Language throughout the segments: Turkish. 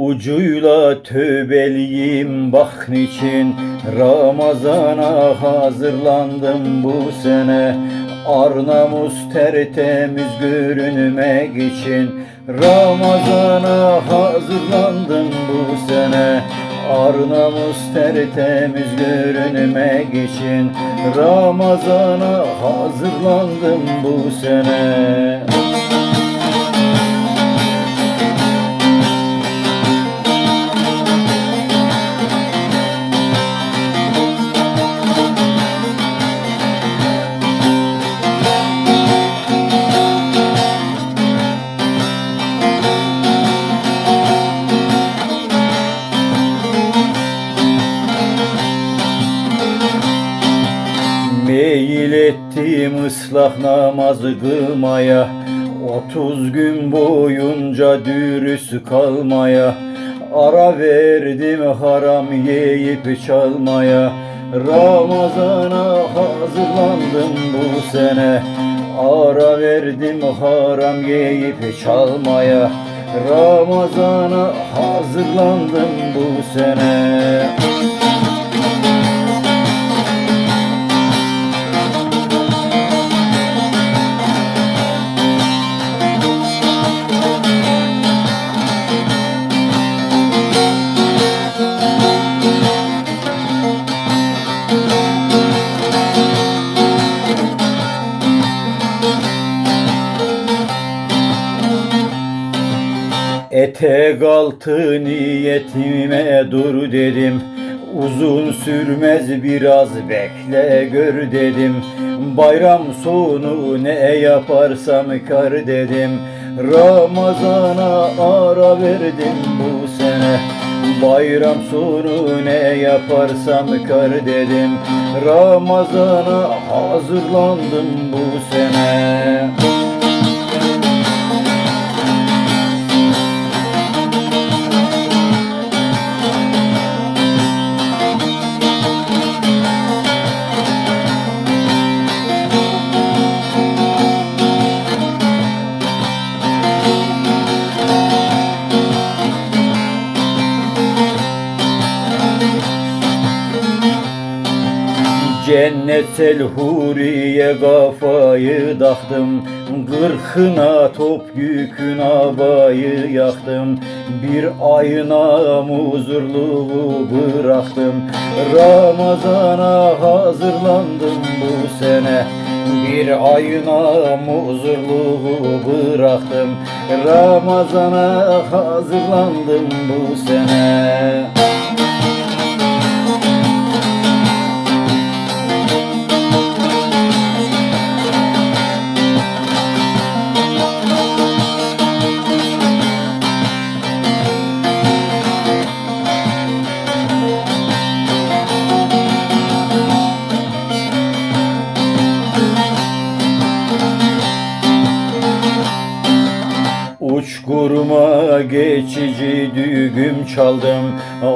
Orucuyla tövbeliyim bak niçin? Ramazana hazırlandım bu sene. Arnamus tertemiz görünmek için. Ramazana hazırlandım bu sene. Arnamus tertemiz görünmek için. Ramazana hazırlandım bu sene ıslah namazı kılmaya Otuz gün boyunca dürüst kalmaya Ara verdim haram yiyip çalmaya. Ramazana hazırlandım bu sene Ara verdim haram yiyip çalmaya. Ramazana hazırlandım bu sene Etek altı niyetime dur dedim. Uzun sürmez biraz bekle gör dedim. Bayram sonu ne yaparsam kar dedim. Ramazana ara verdim bu sene. Bayram sonu ne yaparsam kar dedim. Ramazana hazırlandım bu sene Cennetsel huriye kafayı taktım. Kırkına top yükün abayı yaktım. Bir ayına muzurluğu bıraktım. Ramazana hazırlandım bu sene. Bir ayına muzurluğu bıraktım. Ramazana hazırlandım bu sene Uçkuruma geçici düğüm çaldım.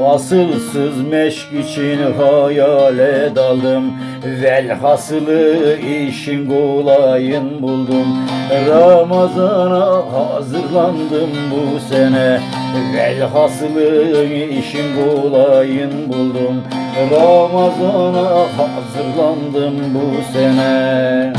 Asılsız meşk için hayale daldım. Velhasılı işin kolayın buldum. Ramazana hazırlandım bu sene. Velhasılı işin kolayın buldum. Ramazana hazırlandım bu sene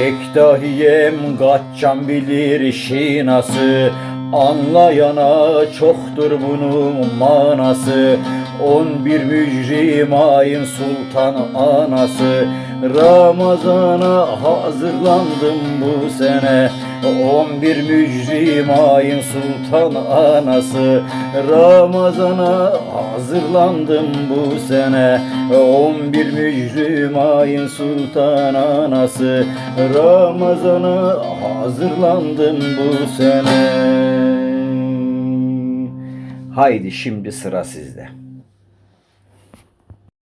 Yektahiyem kaçcan bilir şinası. Anlayana çoktur bunun manası On bir mücrim ayın sultan anası. Ramazana hazırlandım bu sene. On bir mücrim ayın sultan anası. Ramazana hazırlandım bu sene. On bir mücrim ayın sultan anası. Ramazana hazırlandım bu sene. Haydi şimdi sıra sizde.